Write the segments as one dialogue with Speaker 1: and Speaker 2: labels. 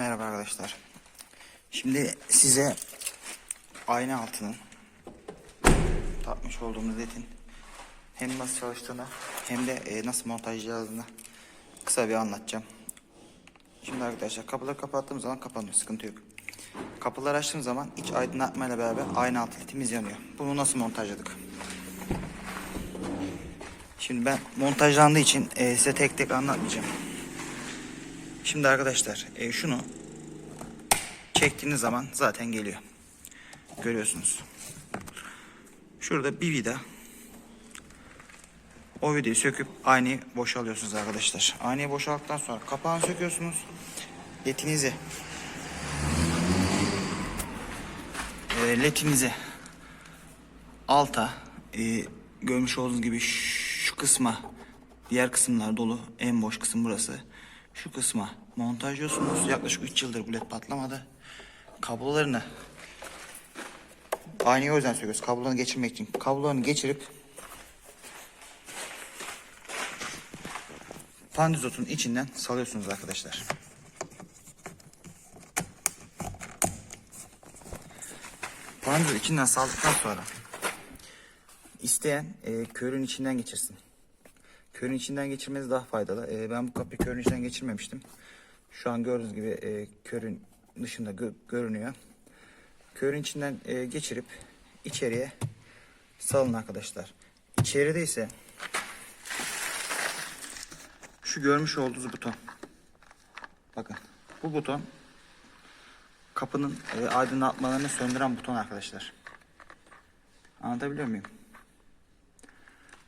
Speaker 1: Merhaba arkadaşlar. Şimdi size ayna altının takmış olduğumuz ledin hem nasıl çalıştığını hem de e, nasıl montajladığını kısa bir anlatacağım. Şimdi arkadaşlar kapıları kapattığım zaman kapanıyor sıkıntı yok. Kapıları açtığım zaman iç aydınlatmayla beraber ayna altı ledimiz yanıyor. Bunu nasıl montajladık? Şimdi ben montajlandığı için e, size tek tek anlatmayacağım. Şimdi arkadaşlar e, şunu çektiğiniz zaman zaten geliyor. Görüyorsunuz. Şurada bir vida. O vidayı söküp aynayı boşalıyorsunuz arkadaşlar. Aynayı boşalttıktan sonra kapağını söküyorsunuz. Letinizi e, letinizi alta e, görmüş olduğunuz gibi şu kısma diğer kısımlar dolu en boş kısım burası şu kısma montajlıyorsunuz yaklaşık 3 yıldır bu led patlamadı. Kablolarını aynı o yüzden söylüyoruz. Kablolarını geçirmek için. Kablolarını geçirip pandizotun içinden salıyorsunuz arkadaşlar. Pandizot içinden saldıktan sonra İsteyen e, körün içinden geçirsin. Körün içinden geçirmeniz daha faydalı. E, ben bu kapıyı körün içinden geçirmemiştim. Şu an gördüğünüz gibi e, körün dışında gö- görünüyor. Körün içinden e, geçirip içeriye salın arkadaşlar. İçeride ise şu görmüş olduğunuz buton. Bakın bu buton kapının e, aydınlatmalarını söndüren buton arkadaşlar. Anlatabiliyor muyum?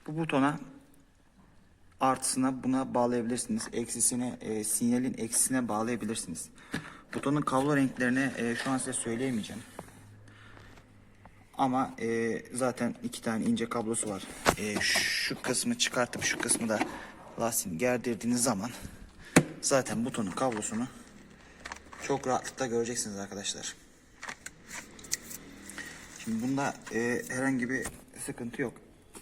Speaker 1: Bu butona artısına buna bağlayabilirsiniz. Eksisine, e, sinyalin eksisine bağlayabilirsiniz. Butonun kablo renklerini e, şu an size söyleyemeyeceğim. Ama e, zaten iki tane ince kablosu var. E, şu kısmı çıkartıp şu kısmı da lastiğini gerdirdiğiniz zaman zaten butonun kablosunu çok rahatlıkla göreceksiniz arkadaşlar. Şimdi bunda e, herhangi bir sıkıntı yok.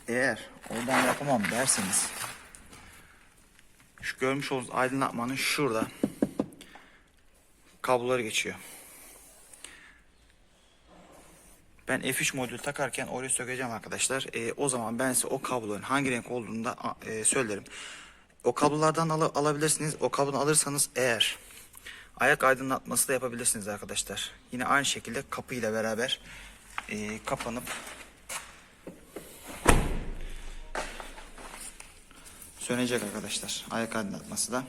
Speaker 1: Eğer oradan yapamam derseniz görmüş olduğunuz aydınlatmanın şurada kabloları geçiyor. Ben F3 modülü takarken orayı sökeceğim arkadaşlar. E, o zaman ben size o kabloların hangi renk olduğunu da e, söylerim. O kablolardan al- alabilirsiniz. O kablodan alırsanız eğer ayak aydınlatması da yapabilirsiniz arkadaşlar. Yine aynı şekilde kapı ile beraber e, kapanıp sönecek arkadaşlar. Ayak aydınlatması da.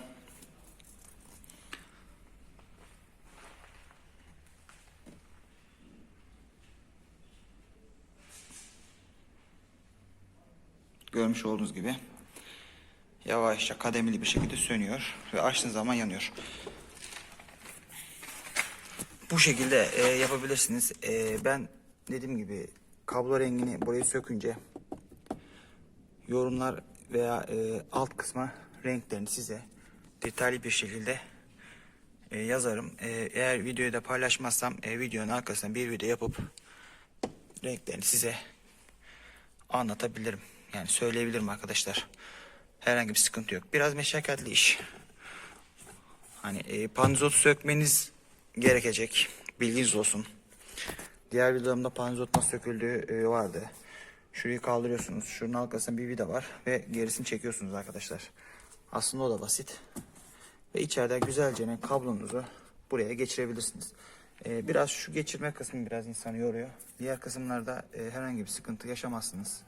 Speaker 1: Görmüş olduğunuz gibi yavaşça kademeli bir şekilde sönüyor ve açtığınız zaman yanıyor. Bu şekilde e, yapabilirsiniz. E, ben dediğim gibi kablo rengini burayı sökünce yorumlar veya e, alt kısma renklerini size detaylı bir şekilde e, yazarım. E, eğer videoyu da paylaşmazsam e, videonun arkasına bir video yapıp renklerini size anlatabilirim. Yani söyleyebilirim arkadaşlar. Herhangi bir sıkıntı yok. Biraz meşakkatli iş. Hani e, panzotu sökmeniz gerekecek. Bilginiz olsun. Diğer videomda panzot nasıl söküldüğü e, vardı. Şurayı kaldırıyorsunuz. Şunun arkasında bir vida var ve gerisini çekiyorsunuz arkadaşlar. Aslında o da basit. Ve içeride güzelce kablonuzu buraya geçirebilirsiniz. E, biraz şu geçirme kısmı biraz insanı yoruyor. Diğer kısımlarda e, herhangi bir sıkıntı yaşamazsınız.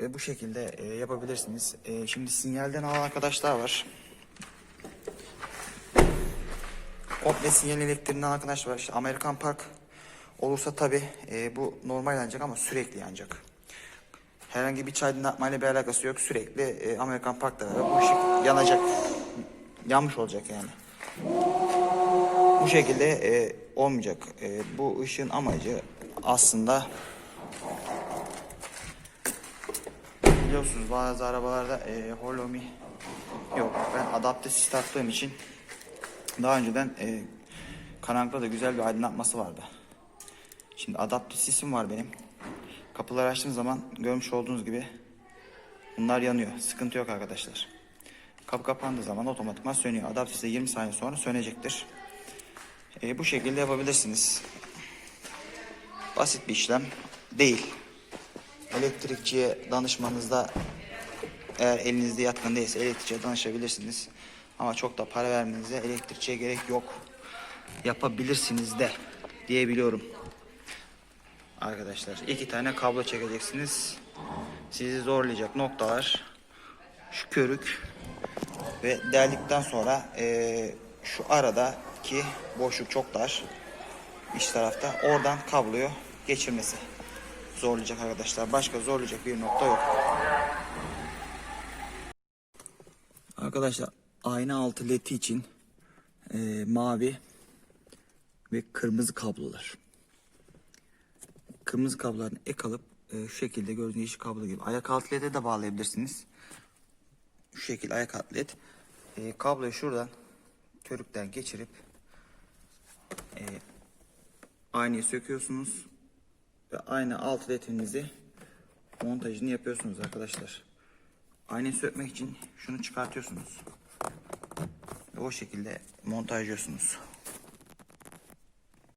Speaker 1: Ve bu şekilde e, yapabilirsiniz. E, şimdi sinyalden alan arkadaşlar var. Komple sinyal elektriğinden arkadaşlar var. İşte Amerikan Park olursa tabi bu normal yanacak ama sürekli yanacak. Herhangi bir aydınlatmayla bir alakası yok. Sürekli e, Amerikan beraber bu ışık yanacak. Yanmış olacak yani. Bu şekilde e, olmayacak. E, bu ışığın amacı aslında biliyorsunuz bazı arabalarda e, holomi yok. Ben adaptif sis taktığım için daha önceden e, karanlıkta da güzel bir aydınlatması vardı. Şimdi adaptif sisim var benim. Kapıları açtığım zaman görmüş olduğunuz gibi bunlar yanıyor. Sıkıntı yok arkadaşlar. Kapı kapandığı zaman otomatikman sönüyor. Adaptör ise 20 saniye sonra sönecektir. E, bu şekilde yapabilirsiniz. Basit bir işlem değil. Elektrikçiye danışmanızda eğer elinizde yatkın değilse elektrikçiye danışabilirsiniz. Ama çok da para vermenize elektrikçiye gerek yok. Yapabilirsiniz de diyebiliyorum. Arkadaşlar iki tane kablo çekeceksiniz. Sizi zorlayacak noktalar şu körük ve deldikten sonra eee, şu aradaki boşluk çok dar iç tarafta oradan kabloyu geçirmesi zorlayacak arkadaşlar. Başka zorlayacak bir nokta yok. Arkadaşlar ayna altı ledi için eee, mavi ve kırmızı kablolar. Kırmızı kablolarını ek alıp e, şu şekilde gördüğünüz yeşil kablo gibi ayak altı lede de bağlayabilirsiniz. Şu şekilde ayak altı. E, kabloyu şuradan körükten geçirip e, aynayı söküyorsunuz ve aynı alt ledinizi montajını yapıyorsunuz arkadaşlar. Aynayı sökmek için şunu çıkartıyorsunuz. Ve o şekilde montajlıyorsunuz.